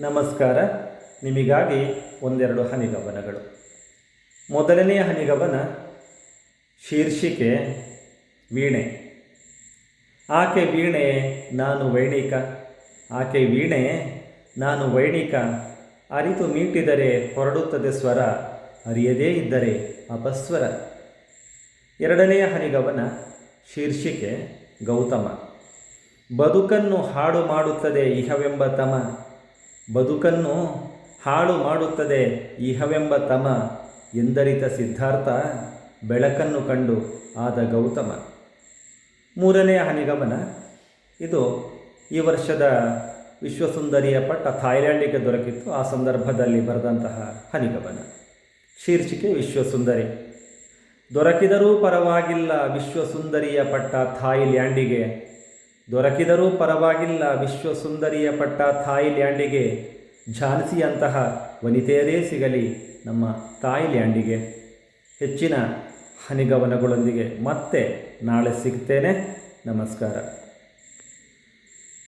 ನಮಸ್ಕಾರ. ನಿಮಗಾಗಿ ಒಂದೆರಡು ಹನಿಗವನಗಳು. ಮೊದಲನೆಯ ಹನಿಗವನ ಶೀರ್ಷಿಕೆ ವೀಣೆ. ಆಕೆ ವೀಣೆ, ನಾನು ವೈಣಿಕ. ಆಕೆ ವೀಣೆ, ನಾನು ವೈಣಿಕ. ಅರಿತು ಮೀಟಿದರೆ ಹೊರಡುತ್ತದೆ ಸ್ವರ, ಅರಿಯದೇ ಇದ್ದರೆ ಅಪಸ್ವರ. ಎರಡನೆಯ ಹನಿಗವನ ಶೀರ್ಷಿಕೆ ಗೌತಮ. ಬದುಕನ್ನು ಹಾಡು ಮಾಡುತ್ತದೆ ಇಹವೆಂಬ ತಮ. ಬದುಕನ್ನು ಹಾಳು ಮಾಡುತ್ತದೆ ಇಹವೆಂಬ ತಮ ಎಂದರಿತ ಸಿದ್ಧಾರ್ಥ ಬೆಳಕನ್ನು ಕಂಡು ಆದ ಗೌತಮ. ಮೂರನೆಯ ಹನಿಗಮನ. ಇದು ಈ ವರ್ಷದ ವಿಶ್ವಸುಂದರಿಯ ಪಟ್ಟ ಥಾಯ್ಲ್ಯಾಂಡಿಗೆ ದೊರಕಿತ್ತು. ಆ ಸಂದರ್ಭದಲ್ಲಿ ಬರೆದಂತಹ ಹನಿಗಮನ. ಶೀರ್ಷಿಕೆ ವಿಶ್ವಸುಂದರಿ. ದೊರಕಿದರೂ ಪರವಾಗಿಲ್ಲ ವಿಶ್ವಸುಂದರಿಯ ಪಟ್ಟ ಥಾಯ್ಲ್ಯಾಂಡಿಗೆ ದೊರಕಿದರೂ ಪರವಾಗಿಲ್ಲ ವಿಶ್ವ ಸುಂದರಿಯ ಪಟ್ಟ ಥಾಯ್ಲ್ಯಾಂಡಿಗೆ ಝಾನ್ಸಿಯಂತಹ ವನಿತೆಯರೇ ಸಿಗಲಿ ನಮ್ಮ ಥಾಯ್ಲ್ಯಾಂಡಿಗೆ ಹೆಚ್ಚಿನ ಹನಿಗವನಗಳೊಂದಿಗೆ ಮತ್ತೆ ನಾಳೆ ಸಿಗ್ತೇನೆ. ನಮಸ್ಕಾರ.